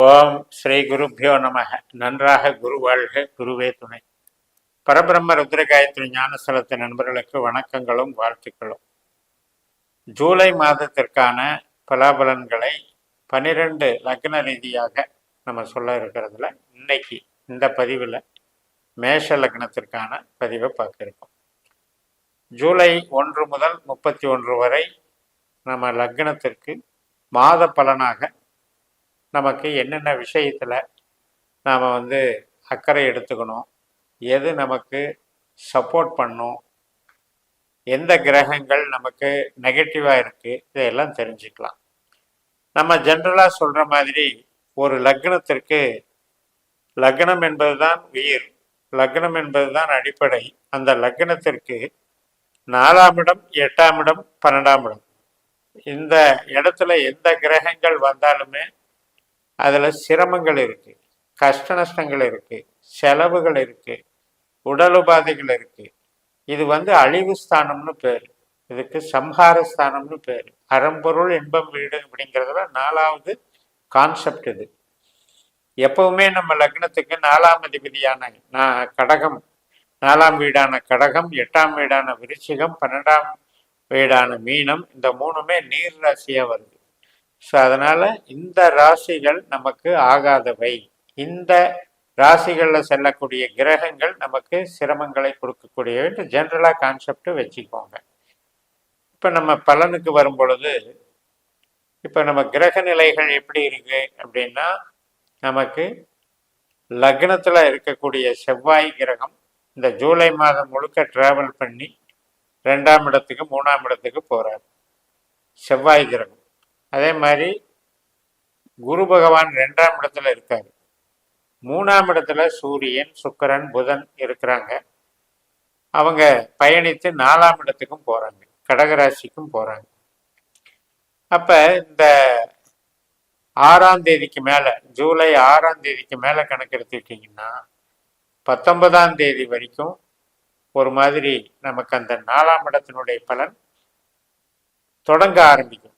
ஓம் ஸ்ரீ குருப்பியோ நமக. நன்றாக குரு வாழ்க குருவே துணை. பரபிரம்ம ருத்ரகாயத்ரி ஞானஸ்தலத்தின் நண்பர்களுக்கு வணக்கங்களும் வாழ்த்துக்களும். ஜூலை மாதத்திற்கான பலாபலன்களை பனிரெண்டு லக்ன ரீதியாக நம்ம சொல்ல இருக்கிறதுல இன்னைக்கு இந்த பதிவில் மேஷ லக்னத்திற்கான பதிவை பார்க்க இருக்கோம் ஜூலை ஒன்று முதல் முப்பத்தி ஒன்று வரை நம்ம லக்னத்திற்கு மாத பலனாக நமக்கு என்னென்ன விஷயத்தில் நாம் வந்து அக்கறை எடுத்துக்கணும் எது நமக்கு சப்போர்ட் பண்ணும் எந்த கிரகங்கள் நமக்கு நெகட்டிவாக இருக்குது இதையெல்லாம் தெரிஞ்சுக்கலாம். நம்ம ஜென்ரலாக சொல்கிற மாதிரி ஒரு லக்னத்திற்கு லக்னம் என்பதுதான் உயிர் லக்னம் என்பதுதான் அடிப்படை. அந்த லக்னத்திற்கு நாலாம் இடம் எட்டாம் இடம் பன்னெண்டாம் இடம். இந்த இடத்துல எந்த கிரகங்கள் வந்தாலுமே அதில் சிரமங்கள் இருக்குது கஷ்ட நஷ்டங்கள் இருக்குது செலவுகள் இருக்குது உடல் உபாதைகள் இருக்குது இது வந்து அழிவு ஸ்தானம்னு பேர். இதுக்கு சம்ஹார ஸ்தானம்னு பேர். அறம்பொருள் இன்பம் வீடு அப்படிங்கிறதுல நாலாவது கான்செப்ட் இது. எப்பவுமே நம்ம லக்னத்துக்கு நாலாம் அதிபதியான நான் கடகம் நாலாம் வீடான கடகம் எட்டாம் வீடான விருச்சிகம் பன்னெண்டாம் வீடான மீனம் இந்த மூணுமே நீர் ராசியாக வருது. ஸோ அதனால் இந்த ராசிகள் நமக்கு ஆகாதவை. இந்த ராசிகளில் செல்லக்கூடிய கிரகங்கள் நமக்கு சிரமங்களை கொடுக்கக்கூடியவை ஜென்ரலாக கான்செப்ட் வச்சுக்கோங்க. இப்போ நம்ம பலனுக்கு வரும் பொழுது இப்போ நம்ம கிரக நிலைகள் எப்படி இருக்கு அப்படின்னா நமக்கு லக்னத்தில் இருக்கக்கூடிய செவ்வாய் கிரகம் இந்த ஜூலை மாதம் முழுக்க டிராவல் பண்ணி ரெண்டாம் இடத்துக்கு மூணாம் இடத்துக்கு போகிறார் செவ்வாய் கிரகம். அதே மாதிரி குரு பகவான் ரெண்டாம் இடத்துல இருக்காரு. மூணாம் இடத்துல சூரியன் சுக்கரன் புதன் இருக்கிறாங்க. அவங்க பயணித்து நாலாம் இடத்துக்கும் போறாங்க. கடகராசிக்கும் போறாங்க. அப்ப இந்த ஆறாம் தேதிக்கு மேல ஜூலை ஆறாம் தேதிக்கு மேல கணக்கு எடுத்துக்கிட்டீங்கன்னா பத்தொன்பதாம் தேதி வரைக்கும் ஒரு மாதிரி நமக்கு அந்த நாலாம் இடத்தினுடைய பலன் தொடங்க ஆரம்பிக்கும்.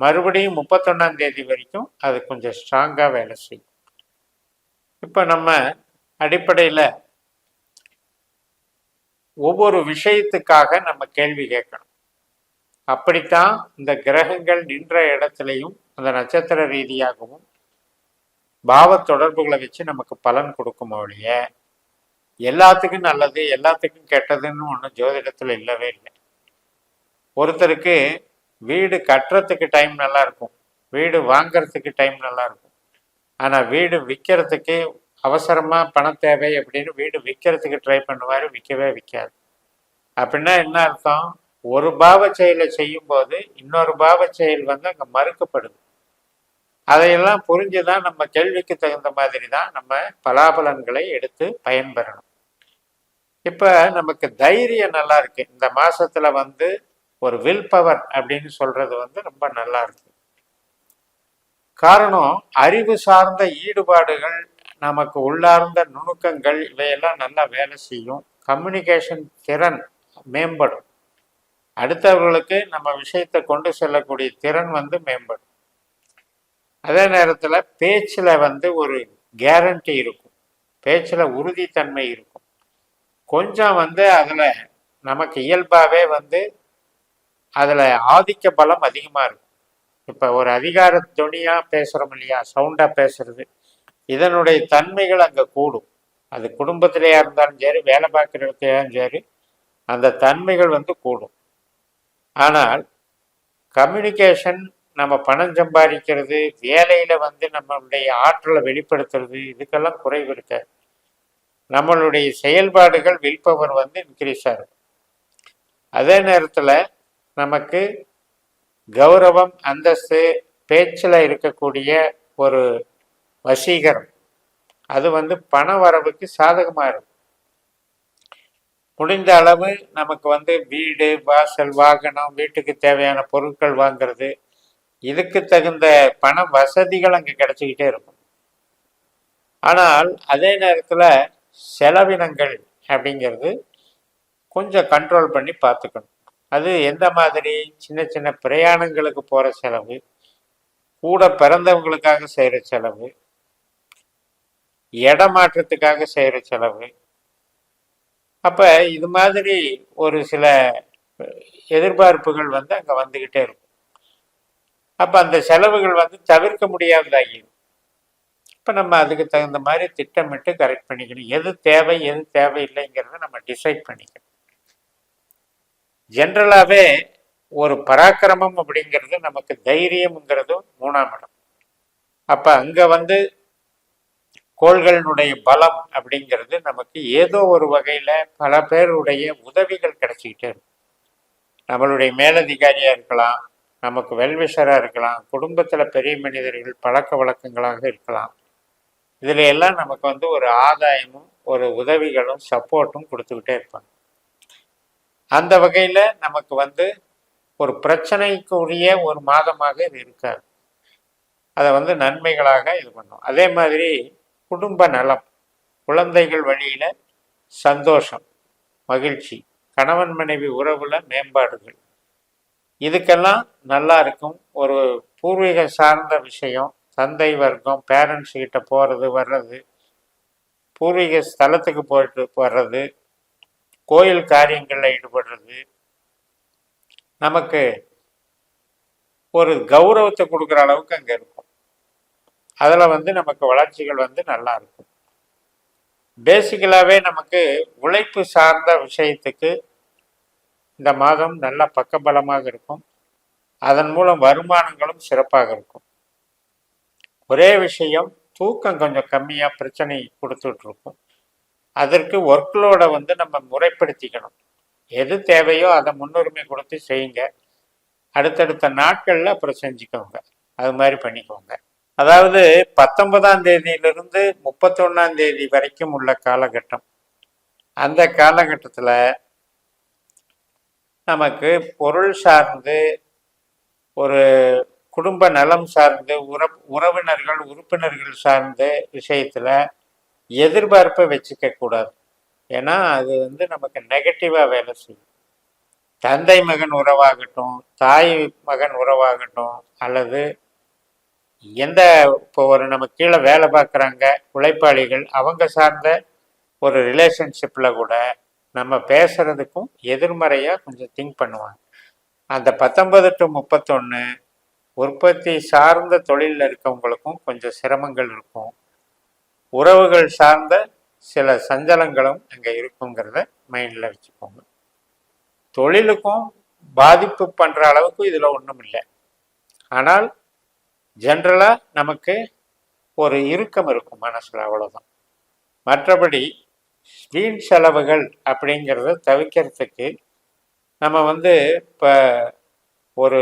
மறுபடியும் முப்பத்தொன்னாம் தேதி வரைக்கும் அது கொஞ்சம் ஸ்ட்ராங்காக வேலை செய்யும். இப்போ நம்ம அடிப்படையில் ஒவ்வொரு விஷயத்துக்காக நம்ம கேள்வி கேட்கணும். அப்படித்தான் இந்த கிரகங்கள் நின்ற இடத்துலையும் அந்த நட்சத்திர ரீதியாகவும் பாவ தொடர்புகளை வச்சு நமக்கு பலன் கொடுக்கும் ஒழிய எல்லாத்துக்கும் நல்லது எல்லாத்துக்கும் கெட்டதுன்னு ஒன்றும் ஜோதிடத்தில் இல்லவே இல்லை. ஒருத்தருக்கு வீடு கட்டுறதுக்கு டைம் நல்லா இருக்கும் வீடு வாங்கிறதுக்கு டைம் நல்லா இருக்கும் ஆனால் வீடு விற்கிறதுக்கு அவசரமாக பணம் தேவை அப்படின்னு வீடு விற்கிறதுக்கு ட்ரை பண்ணுவார் விற்கவே விற்காது அப்படின்னா என்ன அர்த்தம்? ஒரு பாவ செயலை செய்யும்போது இன்னொரு பாவ செயல் வந்து அங்கே மறுக்கப்படுது. அதையெல்லாம் புரிஞ்சு தான் நம்ம கேள்விக்கு தகுந்த மாதிரி தான் நம்ம பலாபலன்களை எடுத்து பயன்பெறணும். இப்போ நமக்கு தைரியம் நல்லா இருக்கு இந்த மாசத்துல வந்து ஒரு வில் பவர் அப்படின்னு சொல்றது வந்து ரொம்ப நல்லா இருக்கு. காரணம் அறிவு சார்ந்த ஈடுபாடுகள் நமக்கு உள்ளார்ந்த நுணுக்கங்கள் இவையெல்லாம் நல்லா வேலை செய்யும். கம்யூனிகேஷன் திறன் மேம்படும். அடுத்தவர்களுக்கு நம்ம விஷயத்தை கொண்டு செல்லக்கூடிய திறன் வந்து மேம்படும். அதே நேரத்தில் பேச்சில் வந்து ஒரு கேரண்டி இருக்கும். பேச்சில் உறுதித்தன்மை இருக்கும். கொஞ்சம் வந்து அதில் நமக்கு இயல்பாகவே வந்து அதில் ஆதிக்க பலம் அதிகமாக இருக்கும். இப்போ ஒரு அதிகார துணியாக பேசுகிறோம் இல்லையா? சவுண்டாக பேசுறது. இதனுடைய தன்மைகள் அங்கே கூடும். அது குடும்பத்திலேயா இருந்தாலும் சரி வேலை பார்க்குற இடத்துலையும் சரி அந்த தன்மைகள் வந்து கூடும். ஆனால் கம்யூனிகேஷன் நம்ம பணம் சம்பாதிக்கிறது வேலையில் வந்து நம்மளுடைய ஆற்றலை வெளிப்படுத்துறது இதுக்கெல்லாம் குறைவு இருக்க. நம்மளுடைய செயல்பாடுகள் வில்பவர் வந்து இன்க்ரீஸ் ஆகும் அதே நேரத்தில் நமக்கு கௌரவம் அந்தஸ்து பேச்சில் இருக்கக்கூடிய ஒரு வசீகரம். அது வந்து பண வரவுக்கு சாதகமாக இருக்கும் முடிந்த அளவு நமக்கு வந்து வீடு வாசல் வாகனம் வீட்டுக்கு தேவையான பொருட்கள் வாங்கிறது இதுக்கு தகுந்த பண வசதிகள் அங்கே கிடைச்சிக்கிட்டே இருக்கும். ஆனால் அதே நேரத்தில் செலவினங்கள் அப்படிங்கிறது கொஞ்சம் கண்ட்ரோல் பண்ணி பார்த்துக்கணும். அது எந்த மாதிரி? சின்ன சின்ன பிரயாணங்களுக்கு போகிற செலவு கூட பிறந்தவங்களுக்காக செய்கிற செலவு இடமாற்றத்துக்காக செய்கிற செலவு. அப்போ இது மாதிரி ஒரு சில எதிர்பார்ப்புகள் வந்து அங்கே வந்துக்கிட்டே இருக்கும். அப்போ அந்த செலவுகள் வந்து தவிர்க்க முடியாததாகிடும் இப்போ நம்ம அதுக்கு தகுந்த மாதிரி திட்டமிட்டு கரெக்ட் பண்ணிக்கணும். எது தேவை எது தேவையில்லைங்கிறத நம்ம டிசைட் பண்ணிக்கணும். ஜென்ரலாகவே ஒரு பராக்கிரமம் அப்படிங்கிறது நமக்கு தைரியம்ங்கிறதும் மூணாம் இடம். அப்போ அங்கே வந்து கோள்களினுடைய பலம் அப்படிங்கிறது நமக்கு ஏதோ ஒரு வகையில் பல பேருடைய உதவிகள் கிடைச்சிக்கிட்டே இருக்கும். நம்மளுடைய மேலதிகாரியாக இருக்கலாம் நமக்கு வெல்விஷராக இருக்கலாம் குடும்பத்தில் பெரிய மனிதர்கள் பழக்க வழக்கங்களாக இருக்கலாம். இதில் எல்லாம் நமக்கு வந்து ஒரு ஆதாயமும் ஒரு உதவிகளும் சப்போர்ட்டும் கொடுத்துக்கிட்டே இருப்பாங்க. அந்த வகையில் நமக்கு வந்து ஒரு பிரச்சனைக்குரிய ஒரு மாதமாக இது இருக்காது. அதை வந்து நன்மைகளாக இது பண்ணும். அதே மாதிரி குடும்ப நலம் குழந்தைகள் வழியில் சந்தோஷம் மகிழ்ச்சி கணவன் மனைவி உறவுல மேம்பாடுகள். இதுக்கெல்லாம் நல்லா இருக்கும். ஒரு பூர்வீக சார்ந்த விஷயம் தந்தை வர்க்கம் பேரண்ட்ஸ் கிட்ட போகிறது வர்றது பூர்வீக ஸ்தலத்துக்கு போயிட்டு வர்றது கோயில் காரியங்களில் ஈடுபடுறது நமக்கு ஒரு கௌரவத்தை கொடுக்குற அளவுக்கு அங்கே இருக்கும். அதில் வந்து நமக்கு வளர்ச்சிகள் வந்து நல்லா இருக்கும். பேசிக்கலாகவே நமக்கு உழைப்பு சார்ந்த விஷயத்துக்கு இந்த மாதம் நல்ல பக்கபலமாக இருக்கும். அதன் மூலம் வருமானங்களும் சிறப்பாக இருக்கும். ஒரே விஷயம் தூக்கம் கொஞ்சம் கம்மியாக பிரச்சனை கொடுத்துட்ருக்கும். அதற்கு ஒர்க்லோடை வந்து நம்ம முறைப்படுத்திக்கணும். எது தேவையோ அதை முன்னுரிமை கொடுத்து செய்யுங்க. அடுத்தடுத்த நாட்களில் அப்புறம் செஞ்சுக்கோங்க. அது மாதிரி பண்ணிக்கோங்க. அதாவது பத்தொன்பதாம் தேதியிலிருந்து முப்பத்தொன்னாம் தேதி வரைக்கும் உள்ள காலகட்டம். அந்த காலகட்டத்தில் நமக்கு பொருள் சார்ந்து ஒரு குடும்ப நலம் சார்ந்து உற உறவினர்கள் உறுப்பினர்கள் சார்ந்த விஷயத்தில் எதிர்பார்ப்பை வச்சுக்க கூடாது. ஏன்னா அது வந்து நமக்கு நெகட்டிவாக வேலை செய்யும். தந்தை மகன் உறவாகட்டும் தாய் மகன் உறவாகட்டும் அல்லது எந்த இப்போ ஒரு நம்ம கீழே வேலை பார்க்குறாங்க உழைப்பாளிகள் அவங்க சார்ந்த ஒரு ரிலேஷன்ஷிப்பில் கூட நம்ம பேசுறதுக்கும் எதிர்மறையாக கொஞ்சம் திங்க் பண்ணுவாங்க. அந்த பத்தொன்பது டு முப்பத்தொன்று உற்பத்தி சார்ந்த தொழிலில் இருக்கவங்களுக்கும் கொஞ்சம் சிரமங்கள் இருக்கும். உறவுகள் சார்ந்த சில சஞ்சலங்களும் அங்கே இருக்குங்கிறத மைண்டில் வச்சுக்கோங்க. தொழிலுக்கும் பாதிப்பு பண்ணுற அளவுக்கு இதில் ஒன்றும் இல்லை. ஆனால் ஜென்ரலாக நமக்கு ஒரு இறுக்கம் இருக்கும் மனசில் அவ்வளோதான் மற்றபடி வீண் செலவுகள் அப்படிங்கிறத தவிர்க்கிறதுக்கு நம்ம வந்து இப்போ ஒரு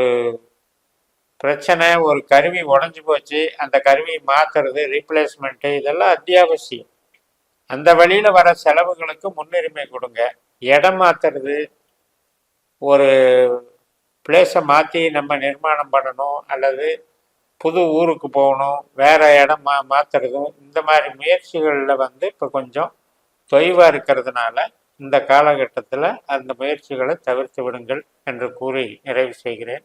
பிரச்சனை ஒரு கருவி உடஞ்சி போச்சு அந்த கருவியை மாற்றுறது ரீப்ளேஸ்மெண்ட்டு இதெல்லாம் அத்தியாவசியம். அந்த வழியில் வர செலவுகளுக்கு முன்னுரிமை கொடுங்க. இடம் மாற்றுறது ஒரு பிளேஸை மாற்றி நம்ம நிர்மாணம் பண்ணணும் அல்லது புது ஊருக்கு போகணும் வேறு இடம் மா மாற்றுறதும் இந்த மாதிரி முயற்சிகளில் வந்து இப்போ கொஞ்சம் தொய்வாக இருக்கிறதுனால இந்த காலகட்டத்தில் அந்த முயற்சிகளை தவிர்த்து விடுங்கள் என்று கூறி நிறைவு செய்கிறேன்.